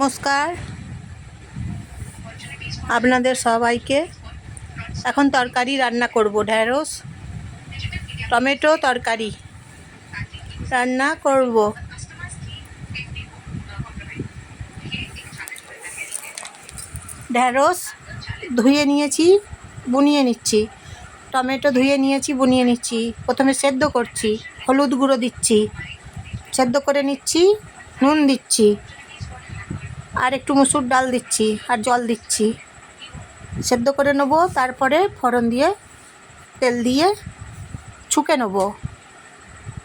নমস্কার। আপনাদের সবাইকে এখন তরকারি রান্না করব, ঢ্যাঁড়স, টমেটো তরকারি রান্না করব। ঢ্যাঁড়স ধুয়ে নিয়েছি, বুনিয়ে নিচ্ছি। টমেটো ধুয়ে নিয়েছি, বুনিয়ে নিচ্ছি। প্রথমে সেদ্ধ করছি, হলুদ গুঁড়ো দিচ্ছি। সেদ্ধ করে নিচ্ছি, নুন দিচ্ছি। আর একটু মুসুর ডাল দিচ্ছি আর জল দিচ্ছি। সেদ্ধ করে নেব, তারপরে ফোড়ন দিয়ে তেল দিয়ে ছুকে নেব।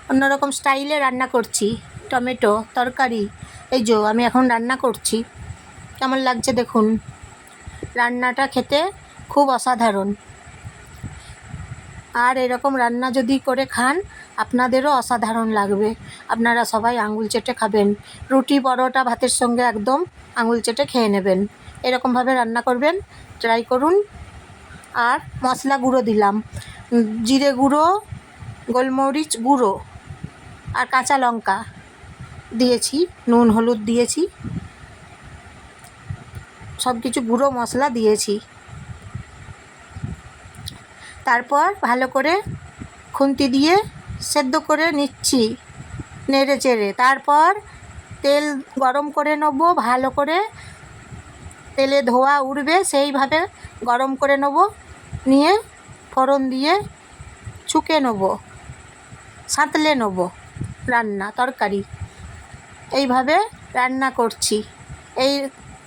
অন্যরকম স্টাইলে রান্না করছি, টমেটো, তরকারি, এই যো আমি এখন রান্না করছি। কেমন লাগছে দেখুন। রান্নাটা খেতে খুব অসাধারণ। আর এরকম রান্না যদি করে খান আপনাদেরও অসাধারণ লাগবে। আপনারা সবাই আঙুল চেটে খাবেন। রুটি, পরোটা, ভাতের সঙ্গে একদম আঙুল চেটে খেয়ে নেবেন। এরকমভাবে রান্না করবেন ট্রাই করুন। আর মশলা গুঁড়ো দিলাম। জিরে গুঁড়ো, গোলমরিচ গুঁড়ো আর কাঁচা লঙ্কা দিয়েছি, নুন, হলুদ দিয়েছি। সব কিছু গুঁড়ো মশলা দিয়েছি। তারপর ভালো করে খুন্তি দিয়ে সেদ্ধ করে নিচ্ছি নেড়ে চেড়ে। তারপর তেল গরম করে নেব, ভালো করে তেলে ধোয়া উঠবে, সেইভাবে গরম করে নেব, নিয়ে ফোড়ন দিয়ে ছুকে নেব, সাঁতলে নেব রান্না, তরকারি। এইভাবে রান্না করছি। এই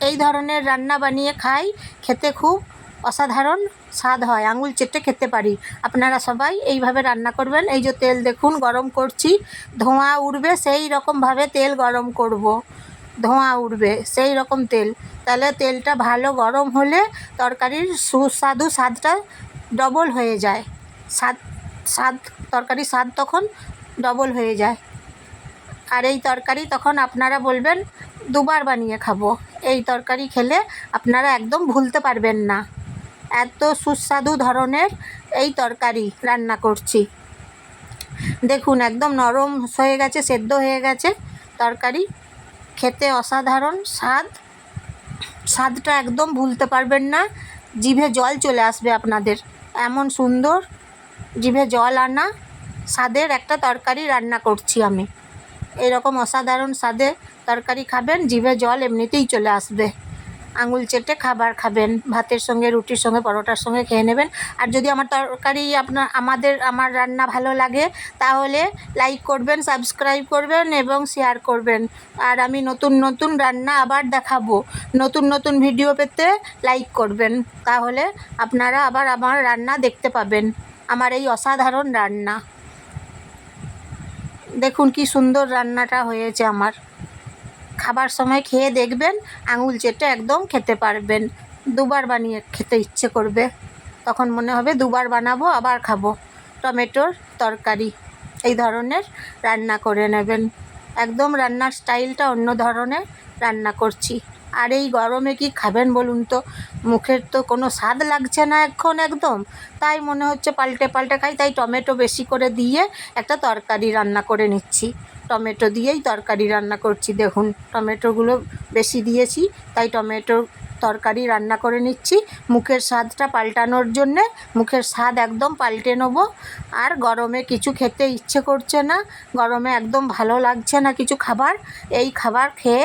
এই ধরনের রান্না বানিয়ে খাই, খেতে খুব অসাধারণ স্বাদ হয়, আঙুল চেটে খেতে পারি। আপনারা সবাই এইভাবে রান্না করবেন। এই যে তেল দেখুন, গরম করছি। ধোঁয়া উঠবে সেই রকমভাবে তেল গরম করব। ধোঁয়া উঠবে সেই রকম তেল। তাহলে তেলটা ভালো গরম হলে তরকারির সুস্বাদু স্বাদটা ডবল হয়ে যায়। স্বাদ স্বাদ, তরকারির স্বাদ তখন ডবল হয়ে যায়। আর এই তরকারি তখন আপনারা বলবেন, দুবার বানিয়ে খাব। এই তরকারি খেলে আপনারা একদম ভুলতে পারবেন না। এত সুস্বাদু ধরনের এই তরকারি রান্না করছি। দেখুন, একদম নরম হয়ে গেছে, সেদ্ধ হয়ে গেছে। তরকারি খেতে অসাধারণ স্বাদ। স্বাদটা একদম ভুলতে পারবেন না। জিভে জল চলে আসবে আপনাদের। এমন সুন্দর জিভে জল আনা স্বাদের একটা তরকারি রান্না করছি আমি। এরকম অসাধারণ স্বাদে তরকারি খাবেন, জিভে জল এমনিতেই চলে আসবে। আঙুল চেটে খাবার খাবেন, ভাতের সঙ্গে, রুটির সঙ্গে, পরোটার সঙ্গে খেয়ে নেবেন। আর যদি আমার তরকারি আপনার, আমাদের, আমার রান্না ভালো লাগে, তাহলে লাইক করবেন সাবস্ক্রাইব করবেন এবং শেয়ার করবেন। আর আমি নতুন নতুন রান্না আবার দেখাবো। নতুন নতুন ভিডিও পেতে লাইক করবেন। তাহলে আপনারা আবার আমার রান্না দেখতে পাবেন। আমার এই অসাধারণ রান্না। দেখুন কি সুন্দর রান্নাটা হয়েছে আমার। খাবার সময় খেয়ে দেখবেন, আঙুল চেটে একদম খেতে পারবেন। দুবার বানিয়ে খেতে ইচ্ছে করবে। তখন মনে হবে দুবার বানাবো, আবার খাব। টমেটোর তরকারি, এই ধরনের রান্না করে নেবেন। একদম রান্নার স্টাইলটা অন্য ধরনের রান্না করছি। আর এই গরমে কি খাবেন বলুন তো? মুখের তো কোনো স্বাদ লাগছে না এখন একদম। তাই মনে হচ্ছে পাল্টে পাল্টে খাই, তাই টমেটো বেশি করে দিয়ে একটা তরকারি রান্না করে নিচ্ছি। টমেটো দিয়েই তরকারি রান্না করছি। দেখুন, টমেটোগুলো বেশি দিয়েছি, তাই টমেটো তরকারি রান্না করে নিচ্ছি। মুখের স্বাদটা পাল্টানোর জন্যে মুখের স্বাদ একদম পাল্টে নেব। আর গরমে কিছু খেতে ইচ্ছে করছে না, গরমে একদম ভালো লাগছে না কিছু খাবার। এই খাবার খেয়ে